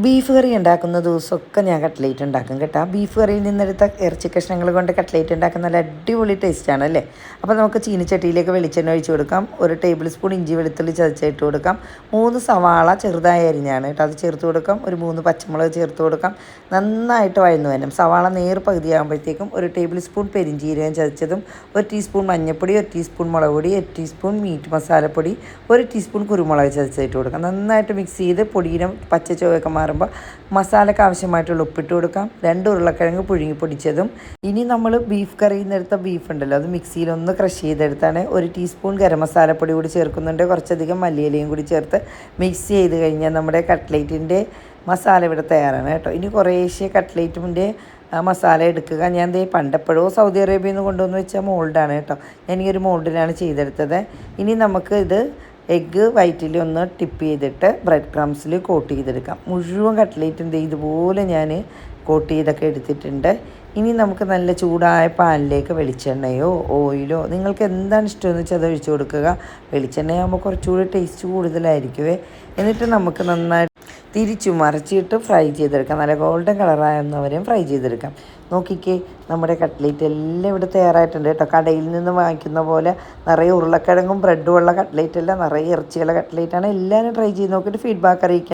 Beef കറി ഉണ്ടാക്കുന്ന ദിവസമൊക്കെ ഞാൻ കട്ട്ലേറ്റ് ഉണ്ടാക്കും കേട്ടോ. ബീഫ് കറിയിൽ നിന്നെടുത്ത ഇറച്ചി കഷ്ണങ്ങൾ കൊണ്ട് കട്ട്ലേറ്റ് ഉണ്ടാക്കുന്ന നല്ല അടിപൊളി ടേസ്റ്റാണ് അല്ലേ? അപ്പോൾ നമുക്ക് ചീനിച്ചട്ടിയിലേക്ക് വെളിച്ചെണ്ണ ഒഴിച്ച് കൊടുക്കാം. ഒരു ടേബിൾ സ്പൂൺ ഇഞ്ചി വെളുത്തുള്ളി ചതച്ചിട്ട് കൊടുക്കാം. മൂന്ന് സവാള ചെറുതായി അരിഞ്ഞാണ് കേട്ടോ. അത് ചേർത്ത് കൊടുക്കാം. ഒരു മൂന്ന് പച്ചമുളക് ചേർത്ത് കൊടുക്കാം. നന്നായിട്ട് വഴന്നു വരണം. സവാള നേർ പകുതിയാകുമ്പോഴത്തേക്കും ഒരു ടേബിൾ സ്പൂൺ പെരിഞ്ചീരകം ചതച്ചതും ഒരു ടീസ്പൂൺ മഞ്ഞൾപ്പൊടി ഒരു ടീസ്പൂൺ മുളക് പൊടി ഒരു ടീസ്പൂൺ മീറ്റ് മസാലപ്പൊടി ഒരു ടീസ്പൂൺ കുരുമുളക് ചതച്ചിട്ട് കൊടുക്കാം. നന്നായിട്ട് മിക്സ് ചെയ്ത് പൊടിയിലും പച്ച ചുവയൊക്കെ മാറുമ്പോൾ മസാലയ്ക്ക് ആവശ്യമായിട്ടുള്ള ഉപ്പിട്ട് കൊടുക്കാം. രണ്ട് ഉരുളക്കിഴങ്ങ് പുഴുങ്ങി പൊടിച്ചതും. ഇനി നമ്മൾ ബീഫ് കറിയിൽ നിന്നെടുത്ത ബീഫ് ഉണ്ടല്ലോ അത് മിക്സിയിൽ ഒന്ന് ക്രഷ് ചെയ്തെടുത്താണ്. ഒരു ടീസ്പൂൺ ഗരം മസാലപ്പൊടി കൂടി ചേർക്കുന്നുണ്ട്. കുറച്ചധികം മല്ലിയിലയും കൂടി ചേർത്ത് മിക്സ് ചെയ്ത് കഴിഞ്ഞാൽ നമ്മുടെ കട്ട്ലേറ്റിന്റെ മസാല ഇവിടെ തയ്യാറാണ് കേട്ടോ. ഇനി കുറേശ്ശെ കട്ട്ലേറ്റിന്റെ മസാല എടുക്കുക. ഞാൻ ദേ പണ്ടെപ്പോഴോ സൗദി അറേബ്യയിൽ നിന്ന് കൊണ്ടുവന്ന് വെച്ച മോൾഡാണ് കേട്ടോ. ഞാൻ ഈ ഒരു മോൾഡിലാണ് ചെയ്തെടുത്തത്. ഇനി നമുക്ക് ഇത് എഗ്ഗ് വൈറ്റിൽ ഒന്ന് ടിപ്പ് ചെയ്തിട്ട് ബ്രെഡ് ക്രംസിൽ കോട്ട് ചെയ്തെടുക്കാം. മുഴുവൻ കട്ട്ലേറ്റ് എന്ത് ഇതുപോലെ ഞാൻ കോട്ട് ചെയ്തൊക്കെ എടുത്തിട്ടുണ്ട്. ഇനി നമുക്ക് നല്ല ചൂടായ പാനിലേക്ക് വെളിച്ചെണ്ണയോ ഓയിലോ നിങ്ങൾക്ക് എന്താണ് ഇഷ്ടമെന്ന് വെച്ചാൽ അത് ഒഴിച്ചു കൊടുക്കുക. വെളിച്ചെണ്ണയാകുമ്പോൾ കുറച്ചുകൂടി ടേസ്റ്റ് കൂടുതലായിരിക്കുമേ എന്നിട്ട് നമുക്ക് നന്നായി തിരിച്ചു മറിച്ചിട്ട് ഫ്രൈ ചെയ്തെടുക്കാം. നല്ല ഗോൾഡൻ കളറായിരുന്നവരെയും ഫ്രൈ ചെയ്തെടുക്കാം. നോക്കിക്കേ നമ്മുടെ കട്ട്ലേറ്റ് എല്ലാം ഇവിടെ തയ്യാറായിട്ടുണ്ട് കേട്ടോ. കടയിൽ നിന്ന് വാങ്ങിക്കുന്ന പോലെ നിറയെ ഉരുളക്കിഴങ്ങും ബ്രെഡും ഉള്ള കട്ട്ലേറ്റ് അല്ല നിറയെ ഇറച്ചിയുള്ള കട്ട്ലേറ്റാണ് എല്ലാവരും ട്രൈ ചെയ്ത് നോക്കിയിട്ട് ഫീഡ്ബാക്ക് അറിയിക്കാം.